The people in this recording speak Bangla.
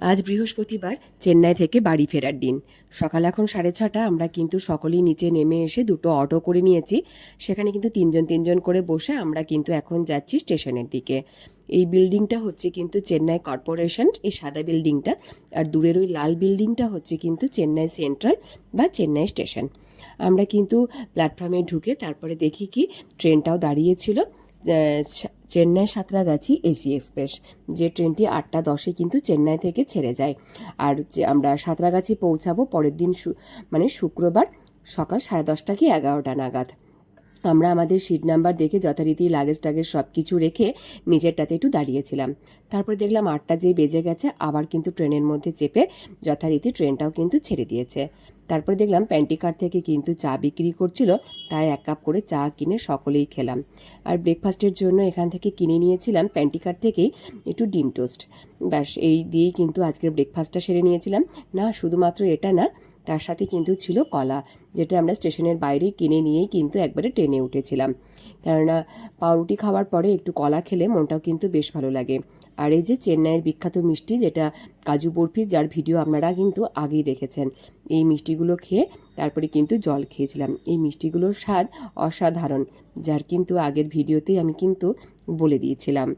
আজ বৃহস্পতিবার চেন্নাই থেকে বাড়ি ফেরার দিন। সকাল এখন সাড়ে ছটা, আমরা কিন্তু সকলেই নিচে নেমে এসে দুটো অটো করে নিয়েছি। সেখানে কিন্তু তিনজন তিনজন করে বসে আমরা কিন্তু এখন যাচ্ছি স্টেশনের দিকে। এই বিল্ডিংটা হচ্ছে কিন্তু চেন্নাই কর্পোরেশন, এই সাদা বিল্ডিংটা। আর দূরের ওই লাল বিল্ডিংটা হচ্ছে কিন্তু চেন্নাই সেন্ট্রাল বা চেন্নাই স্টেশন। আমরা কিন্তু প্ল্যাটফর্মে ঢুকে তারপরে দেখি কি ট্রেনটাও দাঁড়িয়েছিল চেন্নাই সাঁতরাগাছি এসি এক্সপ্রেস, যে ট্রেনটি আটটা দশে কিন্তু চেন্নাই থেকে ছেড়ে যায়। আর আমরা সাঁতরাগাছি পৌঁছাবো পরের দিন মানে শুক্রবার সকাল সাড়ে দশটা কি এগারোটা নাগাদ। আমরা আমাদের সিট নাম্বার দেখে যথারীতি লাগেজ টাগেজ সব কিছু রেখে নিজেরটাতে একটু দাঁড়িয়েছিলাম। তারপরে দেখলাম আটটা যে বেজে গেছে, আবার কিন্তু ট্রেনের মধ্যে চেপে যথারীতি ট্রেনটাও কিন্তু ছেড়ে দিয়েছে। তারপরে দেখলাম প্যান্টিকার থেকে কিন্তু চা বিক্রি করছিল, তাই এক কাপ করে চা কিনে সকলেই খেলাম। আর ব্রেকফাস্টের জন্য এখান থেকে কিনে নিয়েছিলাম প্যান্টিকার থেকেই একটু ডিম টোস্ট ব্যাস, এই দিয়েই কিন্তু আজকের ব্রেকফাস্টটা সেরে নিয়েছিলাম। না, শুধুমাত্র এটা না তার সাথে কিন্তু ছিল কলা, যেটা আমরা স্টেশনের বাইরে কিনে নিয়েই কিন্তু একবারে ট্রেনে উঠেছিলাম। কেননা পাউরুটি খাওয়ার পরে একটু কলা খেলে মনটাও কিন্তু বেশ ভালো লাগে। আর এই যে চেন্নাইয়ের বিখ্যাত মিষ্টি, যেটা কাজু বরফি, যার ভিডিও আপনারা কিন্তু আগেই দেখেছেন, এই মিষ্টিগুলো খেয়ে তারপরে কিন্তু জল খেয়েছিলাম। এই মিষ্টিগুলোর স্বাদ অসাধারণ, যার কিন্তু আগের ভিডিওতেই আমি কিন্তু বলে দিয়েছিলাম।